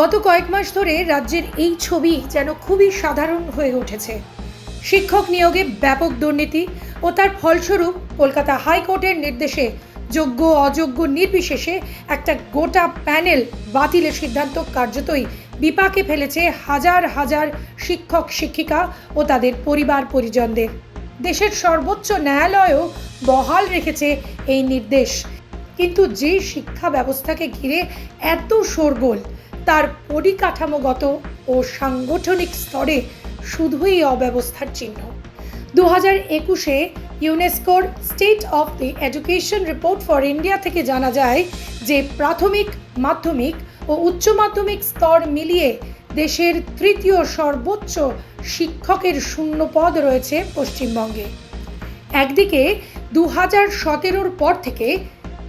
গত কয়েক মাস ধরে রাজ্যের এই ছবি যেন খুবই সাধারণ হয়ে উঠেছে। শিক্ষক নিয়োগে ব্যাপক দুর্নীতি ও তার ফলস্বরূপ কলকাতা হাইকোর্টের নির্দেশে যোগ্য অযোগ্য নির্বিশেষে একটা গোটা প্যানেল বাতিলের সিদ্ধান্ত কার্যতই বিপাকে ফেলেছে হাজার হাজার শিক্ষক, শিক্ষিকা ও তাদের পরিবার পরিজনদের। দেশের সর্বোচ্চ ন্যায়ালয়ও বহাল রেখেছে এই নির্দেশ। কিন্তু যে শিক্ষা ব্যবস্থাকে ঘিরে এত শোরগোল তার পরিকাঠামোগত ও সাংগঠনিক স্তরে শুধুই অব্যবস্থার চিহ্ন। দু হাজার একুশে ইউনেস্কোর state of the education report for India থেকে জানা যায় যে প্রাথমিক, মাধ্যমিক ও উচ্চ মাধ্যমিক স্তর মিলিয়ে দেশের তৃতীয় সর্বোচ্চ শিক্ষকের শূন্য পদ রয়েছে পশ্চিমবঙ্গে। একদিকে দু হাজার সতেরোর পর থেকে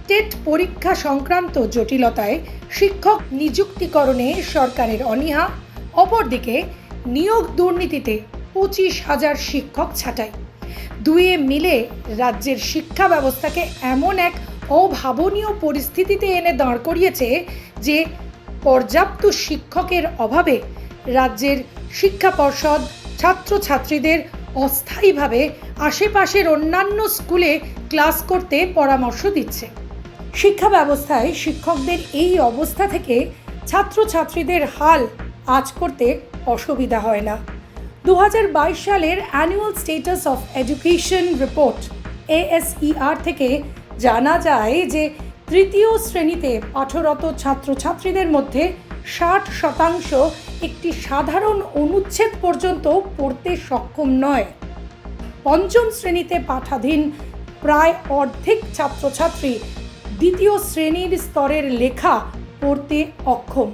টেট পরীক্ষা সংক্রান্ত জটিলতায় শিক্ষক নিযুক্তিকরণে সরকারের অনীহা, অপরদিকে নিয়োগ দুর্নীতিতে পঁচিশ হাজার শিক্ষক ছাঁটাই। দুয়ে মিলে রাজ্যের শিক্ষা ব্যবস্থাকে এমন এক অভাবনীয় পরিস্থিতিতে এনে দাঁড় করিয়েছে যে পর্যাপ্ত শিক্ষকের অভাবে রাজ্যের শিক্ষা পর্ষদ ছাত্রছাত্রীদের অস্থায়ীভাবে আশেপাশের অন্যান্য স্কুলে ক্লাস করতে পরামর্শ দিচ্ছে। শিক্ষা ব্যবস্থায় শিক্ষকদের এই অবস্থা থেকে ছাত্রছাত্রীদের হাল আজ করতে অসুবিধা হয় না। দু হাজার বাইশ সালের annual status of education report ASER থেকে জানা যায় যে তৃতীয় শ্রেণীতে পাঠরত ছাত্রছাত্রীদের মধ্যে ষাট শতাংশ একটি সাধারণ অনুচ্ছেদ পর্যন্ত পড়তে সক্ষম নয়। পঞ্চম শ্রেণীতে পাঠাধীন প্রায় অর্ধেক ছাত্রছাত্রী দ্বিতীয় শ্রেণির স্তরের লেখা পড়তে অক্ষম।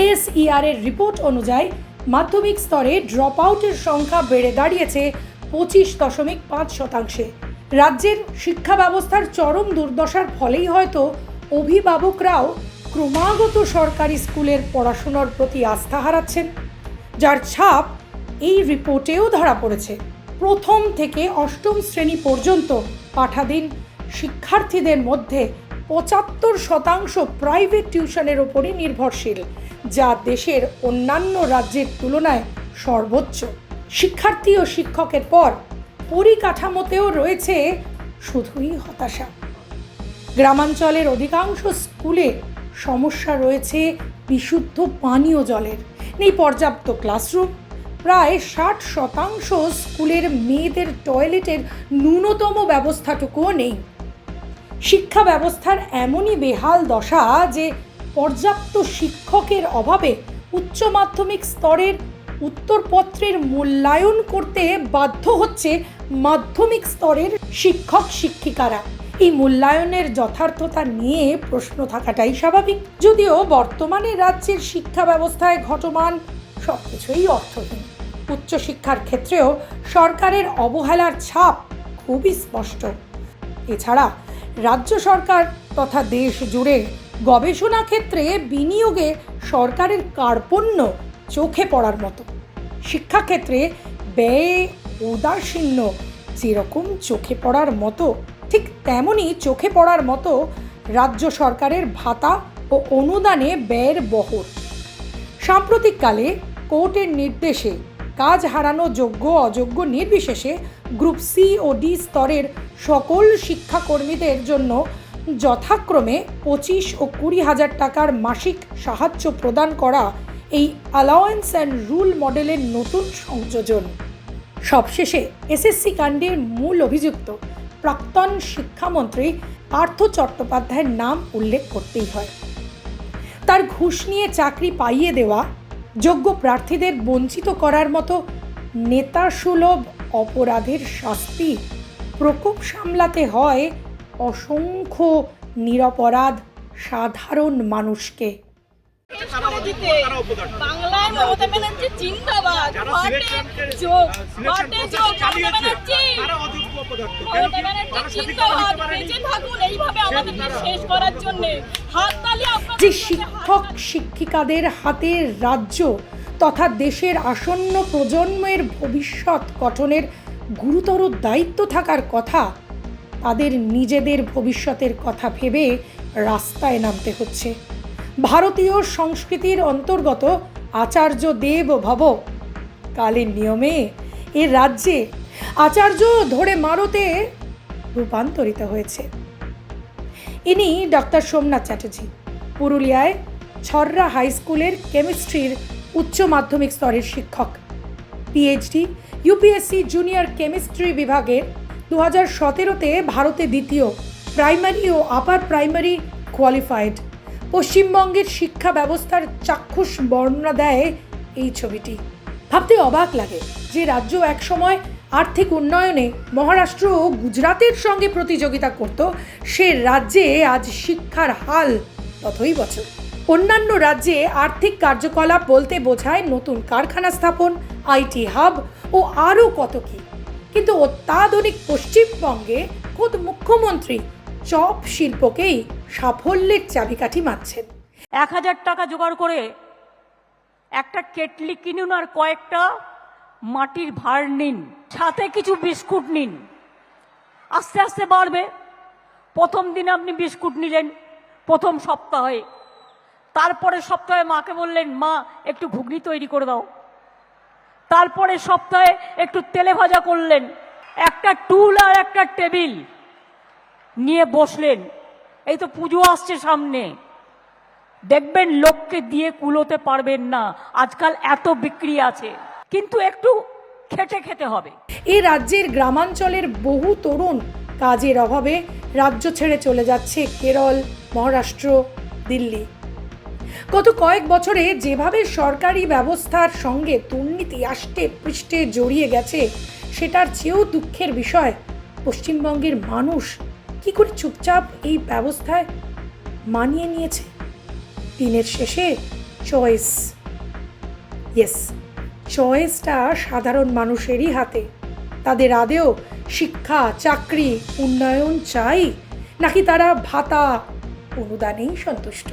এএসইআর এর রিপোর্ট অনুযায়ী মাধ্যমিক স্তরে ড্রপ আউটের সংখ্যা বেড়ে দাঁড়িয়েছে পঁচিশ দশমিক পাঁচ শতাংশে। রাজ্যের শিক্ষা ব্যবস্থার চরম দুর্দশার ফলেই হয়তো অভিভাবকরাও ক্রমাগত সরকারি স্কুলের পড়াশোনার প্রতি আস্থা হারাচ্ছেন। যার ছাপ এই রিপোর্টেও ধরা পড়েছে। প্রথম থেকে অষ্টম শ্রেণি পর্যন্ত পাঠাধীন শিক্ষার্থীদের মধ্যে পঁচাত্তর শতাংশ প্রাইভেট টিউশনের ওপরই নির্ভরশীল, যা দেশের অন্যান্য রাজ্যের তুলনায় সর্বোচ্চ। শিক্ষার্থী ও শিক্ষকের পর পরিকাঠামোতেও রয়েছে শুধুই হতাশা। গ্রামাঞ্চলের অধিকাংশ স্কুলে সমস্যা রয়েছে বিশুদ্ধ পানীয় জলের। নেই পর্যাপ্ত ক্লাসরুম। প্রায় ষাট শতাংশ স্কুলের মেয়েদের টয়লেটের ন্যূনতম ব্যবস্থাটুকুও নেই। শিক্ষা ব্যবস্থার এমনই বেহাল দশা যে পর্যাপ্ত শিক্ষকের অভাবে উচ্চ মাধ্যমিক স্তরের উত্তরপত্রের মূল্যায়ন করতে বাধ্য হচ্ছে মাধ্যমিক স্তরের শিক্ষক শিক্ষিকারা। এই মূল্যায়নের যথার্থতা নিয়ে প্রশ্ন থাকাটাই স্বাভাবিক। যদিও বর্তমানে রাজ্যের শিক্ষা ব্যবস্থায় ঘটমান সব কিছুই অর্থহীন। উচ্চশিক্ষার ক্ষেত্রেও সরকারের অবহেলার ছাপ খুবই স্পষ্ট। এছাড়া রাজ্য সরকার তথা দেশ জুড়ে গবেষণা ক্ষেত্রে বিনিয়োগে সরকারের কার্পণ্য চোখে পড়ার মতো। শিক্ষাক্ষেত্রে ব্যয়ে উদাসীন্য যেরকম চোখে পড়ার মতো, ঠিক তেমনই চোখে পড়ার মতো রাজ্য সরকারের ভাতা ও অনুদানে ব্যয়ের বহর। সাম্প্রতিককালে কোর্টের নির্দেশে কাজ হারানো যোগ্য অযোগ্য নির্বিশেষে গ্রুপ সি ও ডি স্তরের সকল শিক্ষাকর্মীদের জন্য যথাক্রমে পঁচিশ ও কুড়ি হাজার টাকার মাসিক সাহায্য প্রদান করা এই অ্যালাওয়েন্স অ্যান্ড রুল মডেলের নতুন সংযোজন। সবশেষে এসএসসি কাণ্ডের মূল অভিযুক্ত প্রাক্তন শিক্ষামন্ত্রী পার্থ চট্টোপাধ্যায়ের নাম উল্লেখ করতেই হয়। তার ঘুষ নিয়ে চাকরি পাইয়ে দেওয়া, যোগ্য প্রার্থীদের বঞ্চিত করার মতো নেতাসুলভ অপরাধের শাস্তি প্রকোপ সামলাতে হয় অসংখ্য নিরপরাধ সাধারণ মানুষকে? বাংলায় মমতা ব্যানার্জি জিন্দাবাদ। যে শিক্ষক শিক্ষিকাদের হাতে রাজ্য তথা দেশের আসন্ন প্রজন্মের ভবিষ্যৎ গঠনের গুরুতর দায়িত্ব থাকার কথা, তাদের নিজেদের ভবিষ্যতের কথা ভেবে রাস্তায় নামতে হচ্ছে। ভারতীয় সংস্কৃতির অন্তর্গত আচার্য দেব ভব কালের নিয়মে এ রাজ্যে আচার্য ধরে মারতে রূপান্তরিত হয়েছে। ইনি ডক্টর সোমনাথ চ্যাটার্জি, পুরুলিয়ায় ছররা হাই স্কুলের কেমিস্ট্রির উচ্চ মাধ্যমিক স্তরের শিক্ষক। পিএইচডি ইউপিএসসি জুনিয়র কেমিস্ট্রি বিভাগে দু হাজার সতেরোতে ভারতে দ্বিতীয় প্রাইমারি ও আপার প্রাইমারি কোয়ালিফাইড পশ্চিমবঙ্গের শিক্ষা ব্যবস্থার চাক্ষুষ বর্ণনা দেয় এই ছবিটি। ভাবতে অবাক লাগে যে রাজ্য একসময় আর্থিক উন্নয়নে মহারাষ্ট্র ও গুজরাতের সঙ্গে প্রতিযোগিতা করত, সে রাজ্যে আজ শিক্ষার হাল ততই বছর। অন্যান্য রাজ্যে আর্থিক কার্যকলাপ বলতে বোঝায় নতুন কারখানা স্থাপন, আইটি হাব ও আরও কত কি। কিন্তু অত্যাধুনিক পশ্চিমবঙ্গে খোদ মুখ্যমন্ত্রী চপ শিল্পকেই সাফল্যের চাবিকাঠি মারছেন। এক হাজার টাকা জোগাড় করে একটা কেটলি কিনুন আর কয়েকটা মাটির ভার নিন, সাথে কিছু বিস্কুট নিন। আস্তে আস্তে বাড়বে। প্রথম দিন আপনি বিস্কুট নিলেন, প্রথম সপ্তাহে তারপরে সপ্তাহে মাকে বললেন, মা, একটু ঘুগনি তৈরি করে দাও। তারপরে সপ্তাহে একটু তেলে ভাজা করলেন, একটা টুল আর একটা টেবিল নিয়ে বসলেন। এই তো পুজো আসছে সামনে। দেখবেন লোককে দিয়ে কুলোতে পারবেন না, আজকাল এত বিক্রি আছে। কিন্তু একটু খেটে খেতে হবে। এ রাজ্যের গ্রামাঞ্চলের বহু তরুণ কাজের অভাবে রাজ্য ছেড়ে চলে যাচ্ছে কেরল, মহারাষ্ট্র, দিল্লি। গত কয়েক বছরে যেভাবে সরকারি ব্যবস্থার সঙ্গে দুর্নীতি আষ্টে পৃষ্ঠে জড়িয়ে গেছে, সেটার চেয়েও দুঃখের বিষয়, পশ্চিমবঙ্গের মানুষ কি করে চুপচাপ এই ব্যবস্থায় মানিয়ে নিয়েছে? দিনের শেষে চয়েস। ইয়েস, চয়েসটা সাধারণ মানুষেরই হাতে। তাদের আদেও শিক্ষা, চাকরি, উন্নয়ন চাই, নাকি তারা ভাতা? অনুদানেই সন্তুষ্ট।